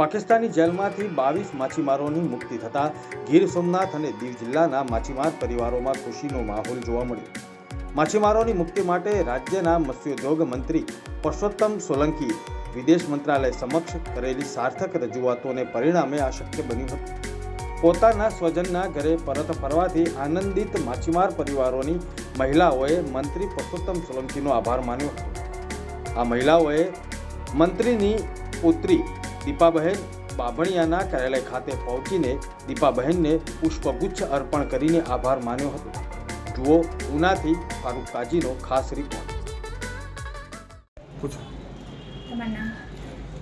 પાકિસ્તાની જેલમાંથી બાવીસ માછીમારોની મુક્તિ થતાં ગીર સોમનાથ અને દીવ જિલ્લાના માછીમાર પરિવારોમાં ખુશીનો માહોલ જોવા મળ્યો. માછીમારોની મુક્તિ માટે રાજ્યના મત્સ્યોદ્યોગ મંત્રી પરસોત્તમ સોલંકીએ વિદેશ મંત્રાલય સમક્ષ કરેલી સાર્થક રજૂઆતોને પરિણામે આ શક્ય બન્યું હતું. પોતાના સ્વજનના ઘરે પરત ફરવાથી આનંદિત માછીમાર પરિવારોની મહિલાઓએ મંત્રી પરસોત્તમ સોલંકીનો આભાર માન્યો હતો. આ મહિલાઓએ મંત્રીની પુત્રી દીપાબહેન બાભણિયાના કાર્યાલય ખાતે પહોંચીને દીપાબહેનને પુષ્પગુચ્છ અર્પણ કરીને આભાર માન્યો હતો. જુઓ ઉનાથી ફારૂક કાજીનો ખાસ રિપોર્ટ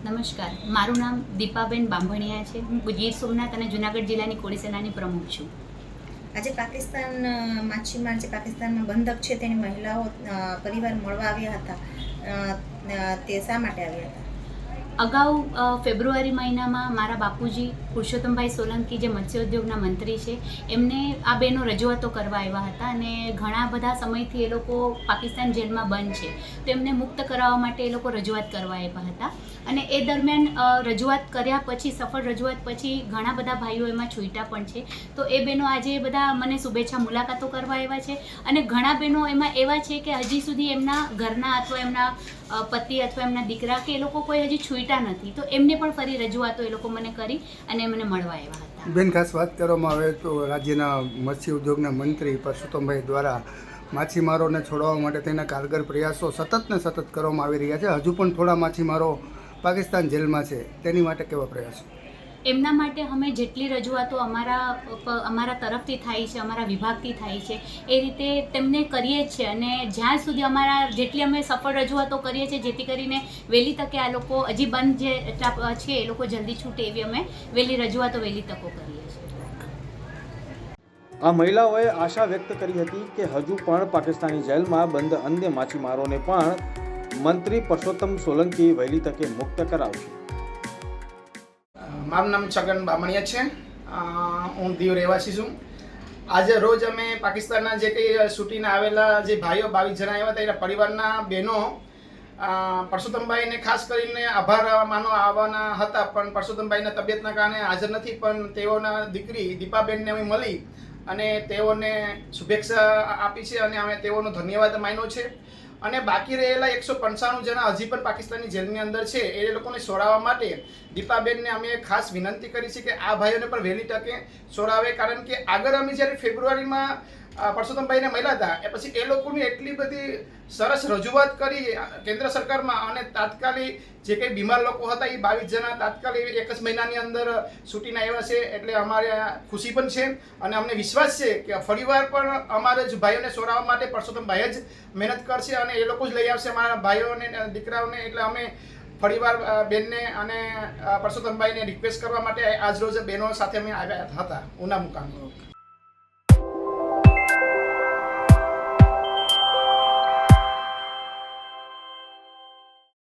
નમસ્કાર. મારું નામ દીપાબેન બાંભણિયા છે. હું ગીર સોમનાથ અને જુનાગઢ જિલ્લાની કોળી સેનાની પ્રમુખ છું. આજે પાકિસ્તાન માછીમાર જે પાકિસ્તાનમાં બંધક છે તેની મહિલાઓ પરિવાર મળવા આવ્યા હતા. તે શા માટે આવ્યા હતા? અગાઉ ફેબ્રુઆરી મહિનામાં મારા બાપુજી પુરુષોત્તમભાઈ સોલંકી જે મત્સ્યોદ્યોગના મંત્રી છે, એમને આ બેનો રજૂઆતો કરવા આવ્યા હતા અને ઘણા બધા સમયથી એ લોકો પાકિસ્તાન જેલમાં બંધ છે. તો એમને મુક્ત કરાવવા માટે એ લોકો રજૂઆત કરવા આવ્યા હતા. અને એ દરમિયાન રજૂઆત કર્યા પછી, સફળ રજૂઆત પછી ઘણા બધા ભાઈઓ એમાં છૂટા પણ છે. તો એ બહેનો આજે બધા મને શુભેચ્છા મુલાકાતો કરવા આવ્યા છે. અને ઘણા બહેનો એમાં એવા છે કે હજી સુધી એમના ઘરના અથવા એમના પતિ અથવા એમના દીકરા કે એ લોકો કોઈ હજી છૂટ્યા નથી. તો એમને પણ ફરી રજૂઆતો એ લોકો મને કરી અને મને મળવા આવ્યા હતા. બેન, ખાસ વાત કરવામાં આવે તો રાજ્યના મત્સ્ય ઉદ્યોગના મંત્રી પરસોત્તમભાઈ દ્વારા માછીમારોને છોડાવવા માટે તેના કારગર પ્રયાસો સતત ને સતત કરવામાં આવી રહ્યા છે. હજુ પણ થોડા માછીમારો પાકિસ્તાન જેલમાં છે. તેની માટે કેવા પ્રયાસો? એમના માટે અમે જેટલી રજૂઆતો અમારા અમારા તરફથી થાય છે, અમારા વિભાગથી થાય છે, એ રીતે તેમને કરીએ છીએ અને જ્યાં સુધી અમારા જેટલી અમે સફળ રજૂઆતો કરીએ છીએ, જેથી કરીને વહેલી તકે આ લોકો હજી બંધ જે છે, એ લોકો જલ્દી છૂટે એવી અમે વહેલી રજૂઆતો વહેલી તકો કરીએ છીએ. આ મહિલાઓએ આશા વ્યક્ત કરી હતી કે હજુ પણ પાકિસ્તાની જેલમાં બંધ અન્ય માછીમારોને પણ મંત્રી પરસોત્તમ સોલંકી વહેલી તકે મુક્ત કરાવશે. મારું નામ છગન બામણિયા છે. હું દીવ રહેવાસી છું. આજે રોજ અમે પાકિસ્તાનના જે કંઈ શૂટિંગ આવેલા જે ભાઈઓ બાવીસ જણા આવ્યા હતા, એના પરિવારના બહેનો પરસોત્તમભાઈને ખાસ કરીને આભાર માનો આવવાના હતા, પણ પરસોત્તમભાઈના તબિયતના કારણે હાજર નથી, પણ તેઓના દીકરી દીપાબેનને અમે મળી અને તેઓને શુભેચ્છા આપી છે અને અમે તેઓનો ધન્યવાદ માન્યો છે. અને બાકી રહેલા એકસો પંચાણું જણા હજી પણ પાકિસ્તાની જેલની અંદર છે. એ લોકોને છોડાવવા માટે દીપાબેનને અમે ખાસ વિનંતી કરી છે કે આ ભાઈઓને પણ વહેલી તકે છોડાવે કારણ કે આગળ અમે જ્યારે ફેબ્રુઆરીમાં પરસોત્તમભાઈને મળ્યા હતા. એ પછી એ લોકોની એટલી બધી સરસ રજૂઆત કરી કેન્દ્ર સરકારમાં અને તાત્કાલિક જે કંઈ બીમાર લોકો હતા, એ બાવીસ જણા તાત્કાલિક એક જ મહિનાની અંદર છૂટીને આવ્યા છે એટલે અમારે ખુશી પણ છે અને અમને વિશ્વાસ છે કે ફરીવાર પણ અમારે જ ભાઈઓને સોરાવવા માટે પરસોત્તમભાઈ જ મહેનત કરશે અને એ લોકો જ લઈ આવશે અમારા ભાઈઓને દીકરાઓને. એટલે અમે ફરીવાર બેનને અને પરસોત્તમભાઈને રિક્વેસ્ટ કરવા માટે આજ રોજ બહેનો સાથે અમે આવ્યા હતા. ઉના મુકામે.